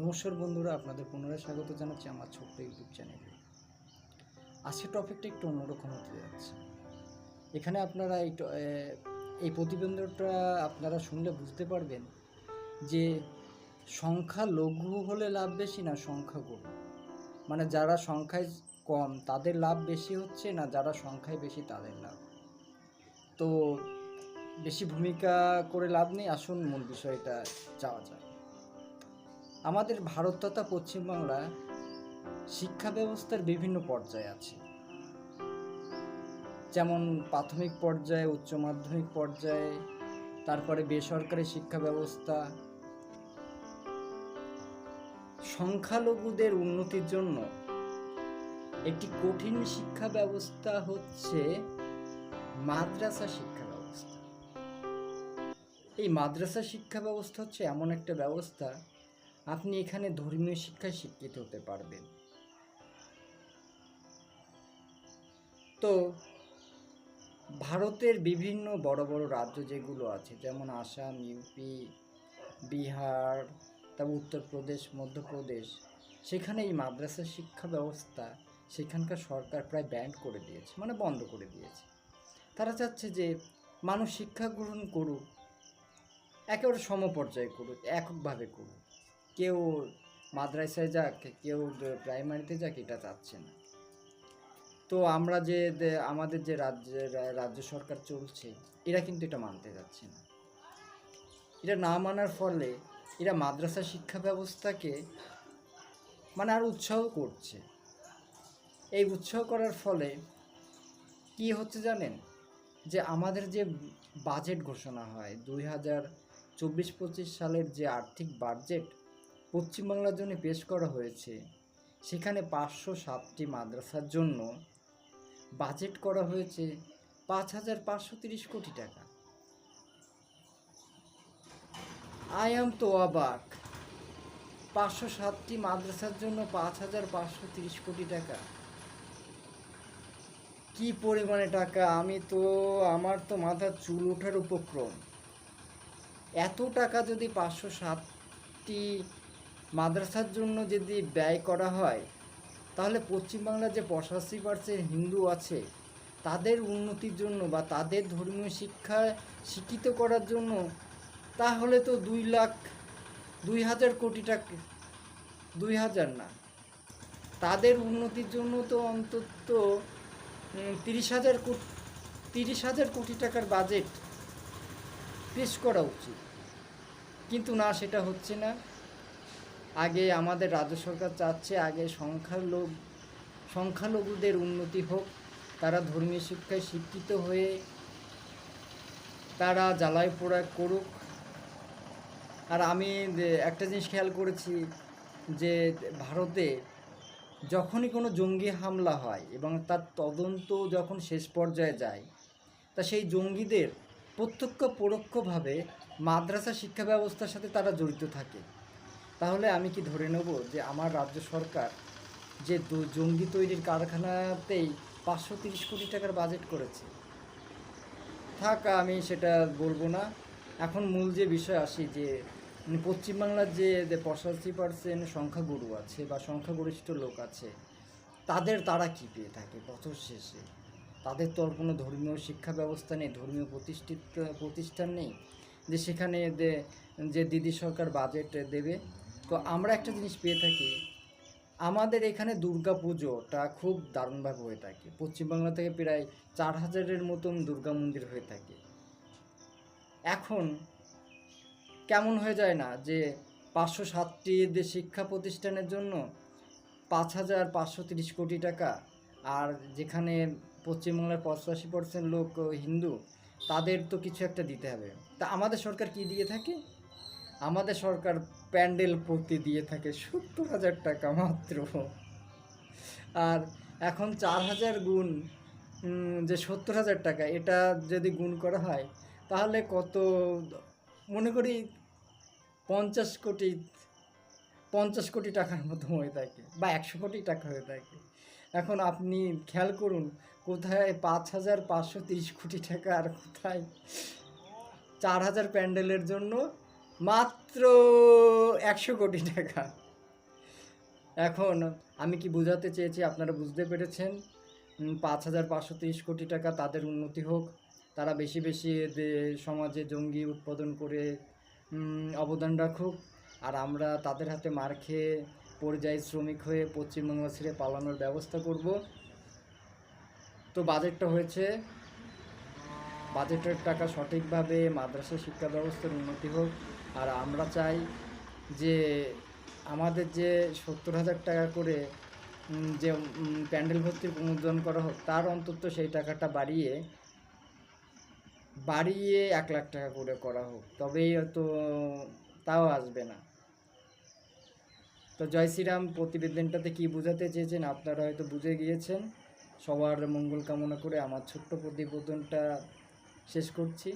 নমস্কার বন্ধুরা, আপনাদের পুনরায় স্বাগত জানাচ্ছি আমার ছোট্ট ইউটিউব চ্যানেলে। আজকের টপিকটা একটু অন্যরকম হতে যাচ্ছে। এখানে আপনারা এই এই প্রতিবেদনটা আপনারা শুনলে বুঝতে পারবেন যে সংখ্যা লঘু হলে লাভ বেশি না সংখ্যা গরু মানে যারা সংখ্যায় কম, তাদের লাভ বেশি হচ্ছে না যারা সংখ্যায় বেশি তাদের লাভ। তো বেশি ভূমিকা করে লাভ নেই, আসুন মূল বিষয়টা যাওয়া যায় আমাদের ভারত তথা পশ্চিমবাংলা শিক্ষা ব্যবস্থার বিভিন্ন পর্যায়ে আছে। যেমন প্রাথমিক পর্যায়ে, উচ্চ মাধ্যমিক পর্যায়ে, তারপরে বেসরকারি শিক্ষা ব্যবস্থা। সংখ্যালঘুদের উন্নতির জন্য একটি কঠিন শিক্ষা ব্যবস্থা হচ্ছে মাদ্রাসা শিক্ষা ব্যবস্থা। এই মাদ্রাসা শিক্ষা ব্যবস্থা হচ্ছে এমন একটা ব্যবস্থা আপনি এখানে ধর্মীয় শিক্ষায় শিক্ষিত হতে পারবেন। তো, ভারতের বিভিন্ন বড় বড় রাজ্য যেগুলো আছে, যেমন আসাম ইউপি বিহার, তারপর উত্তরপ্রদেশ, মধ্যপ্রদেশ সেখানে এই মাদ্রাসা শিক্ষা ব্যবস্থা সেখানকার সরকার প্রায় ব্যান্ড করে দিয়েছে মানে বন্ধ করে দিয়েছে। তারা চাচ্ছে যে মানুষ শিক্ষা গ্রহণ করুক, একেবারে সমপর্যায়ে করুক, এককভাবে করুক। কেউ মাদ্রাসায় যাক, কেউ প্রাইমারিতে যাক, এটা চাচ্ছে না। তো আমরা যে আমাদের যে রাজ্যের রাজ্য সরকার চলছে, এরা কিন্তু এটা মানতে যাচ্ছে না। এটা না মানার ফলে এরা মাদ্রাসা শিক্ষা ব্যবস্থাকে মানে আর উৎসাহ করছে। এই উৎসাহ করার ফলে কি হচ্ছে জানেন? যে আমাদের যে বাজেট ঘোষণা হয়, দুই হাজার চব্বিশ পঁচিশ সালের যে আর্থিক বাজেট পশ্চিমবাংলার জন্য পেশ করা হয়েছে। সেখানে পাঁচশো সাতটি মাদ্রাসার জন্য বাজেট করা হয়েছে পাঁচ হাজার পাঁচশো তিরিশ কোটি টাকা। আই এম তো অবাক পাঁচশো সাতটি মাদ্রাসার জন্য পাঁচ হাজার পাঁচশো তিরিশ কোটি টাকা। কি পরিমাণে টাকা? আমি তো, আমার তো মাথার চুল ওঠার উপক্রম। এত টাকা যদি পাঁচশো সাতটি মাদ্রাসার জন্য যদি ব্যয় করা হয়, তাহলে পশ্চিমবাংলার যে পঁচাশি পার্সেন্ট হিন্দু আছে, তাদের উন্নতির জন্য বা তাদের ধর্মীয় শিক্ষা শিক্ষিত করার জন্য, তাহলে তো দুই লাখ, দুই হাজার কোটি টাকা, দুই হাজার না। তাদের উন্নতির জন্য তো অন্তত তিরিশ হাজার কোটি, তিরিশ হাজার কোটি টাকার বাজেট পেশ করা উচিত। কিন্তু না, সেটা হচ্ছে না। আগে আমাদের রাজ্য সরকার চাচ্ছে আগে সংখ্যালঘু, সংখ্যালঘুদের উন্নতি হোক। তারা ধর্মীয় শিক্ষায় শিক্ষিত হয়ে তারা জ্বালায় পোড়া করুক। আর আমি একটা জিনিস খেয়াল করেছি যে ভারতে যখনই কোনো জঙ্গি হামলা হয় এবং তার তদন্ত যখন শেষ পর্যায়ে যায়, তা সেই জঙ্গিদের প্রত্যক্ষ পরোক্ষভাবে মাদ্রাসা শিক্ষা ব্যবস্থার সাথে তারা জড়িত থাকে। তাহলে আমি কি ধরে নেব যে আমার রাজ্য সরকার যে জঙ্গি তৈরির কারখানাতেই পাঁচশো তিরিশ কোটি টাকার বাজেট করেছে? থাক, আমি সেটা বলব না। এখন মূল যে বিষয় আসি যে পশ্চিমবাংলার যে পঁচাশি পার্সেন্ট সংখ্যাগুরু আছে বা সংখ্যাগরিষ্ঠ লোক আছে, তাদের তারা কী পেয়ে থাকে বছর শেষে? তাদের তো আর কোনো ধর্মীয় শিক্ষা ব্যবস্থা নেই, ধর্মীয় প্রতিষ্ঠিত প্রতিষ্ঠান নেই। যে সেখানে যে দিদি সরকার বাজেট দেবে তো আমরা একটা জিনিস পেয়ে থাকি, আমাদের এখানে দুর্গা পুজোটা খুব দারুণভাবে হয়ে থাকে। পশ্চিমবাংলা থেকে প্রায় চার হাজারের মতন দুর্গা মন্দির হয়ে থাকে। এখন কেমন হয়ে যায় না যে পাঁচশো সাতটি শিক্ষা প্রতিষ্ঠানের জন্য পাঁচ হাজার পাঁচশো তিরিশ কোটি টাকা, আর যেখানে পশ্চিমবাংলার পঁচাশি পার্সেন্ট লোক হিন্দু, তাদের তো কিছু একটা দিতে হবে। তা আমাদের সরকার কি দিয়ে থাকে? আমাদের সরকার প্যান্ডেল প্রতি দিয়ে থাকে সত্তর হাজার টাকা মাত্র। আর এখন চার হাজার গুণ যে সত্তর হাজার টাকা, এটা যদি গুণ করা হয়, তাহলে কত, মনে করি পঞ্চাশ কোটি পঞ্চাশ কোটি টাকার মতো হয়ে থাকে, বা একশো কোটি টাকা হয়ে থাকে। এখন আপনি খেয়াল করুন, কোথায় পাঁচ হাজার পাঁচশো তিরিশ কোটি টাকা আর কোথায় চার হাজার প্যান্ডেলের জন্য মাত্র একশো কোটি টাকা। এখন আমি কি বোঝাতে চেয়েছি আপনারা বুঝতে পেরেছেন? পাঁচ হাজার পাঁচশো তিরিশ কোটি টাকা তাদের উন্নতি হোক। তারা বেশি বেশি সমাজে জঙ্গি উৎপাদন করে অবদান রাখুক। আর আমরা তাদের হাতে মার খেয়ে পরিযায়ী শ্রমিক হয়ে পশ্চিমবঙ্গ ছেড়ে পালানোর ব্যবস্থা করব। তো বাজেটটা হয়েছে, বাজেটের টাকা সঠিকভাবে মাদ্রাসা শিক্ষা ব্যবস্থার উন্নতি হোক। আর আমরা চাই যে আমাদের যে সত্তর হাজার টাকা করে যে প্যান্ডেল ভর্তির অনুদান করা হোক, তার অন্তত সেই টাকাটা বাড়িয়ে বাড়িয়ে এক লাখ টাকা করে করা হোক। তবেই তো তাও আসবে না। তো জয় শ্রীরাম, প্রতিবেদনটাতে কি বোঝাতে চেয়েছেন আপনারা হয়তো বুঝে গিয়েছেন। সবার মঙ্গল কামনা করে আমার ছোট্ট প্রতিবেদনটা শেষ করছি।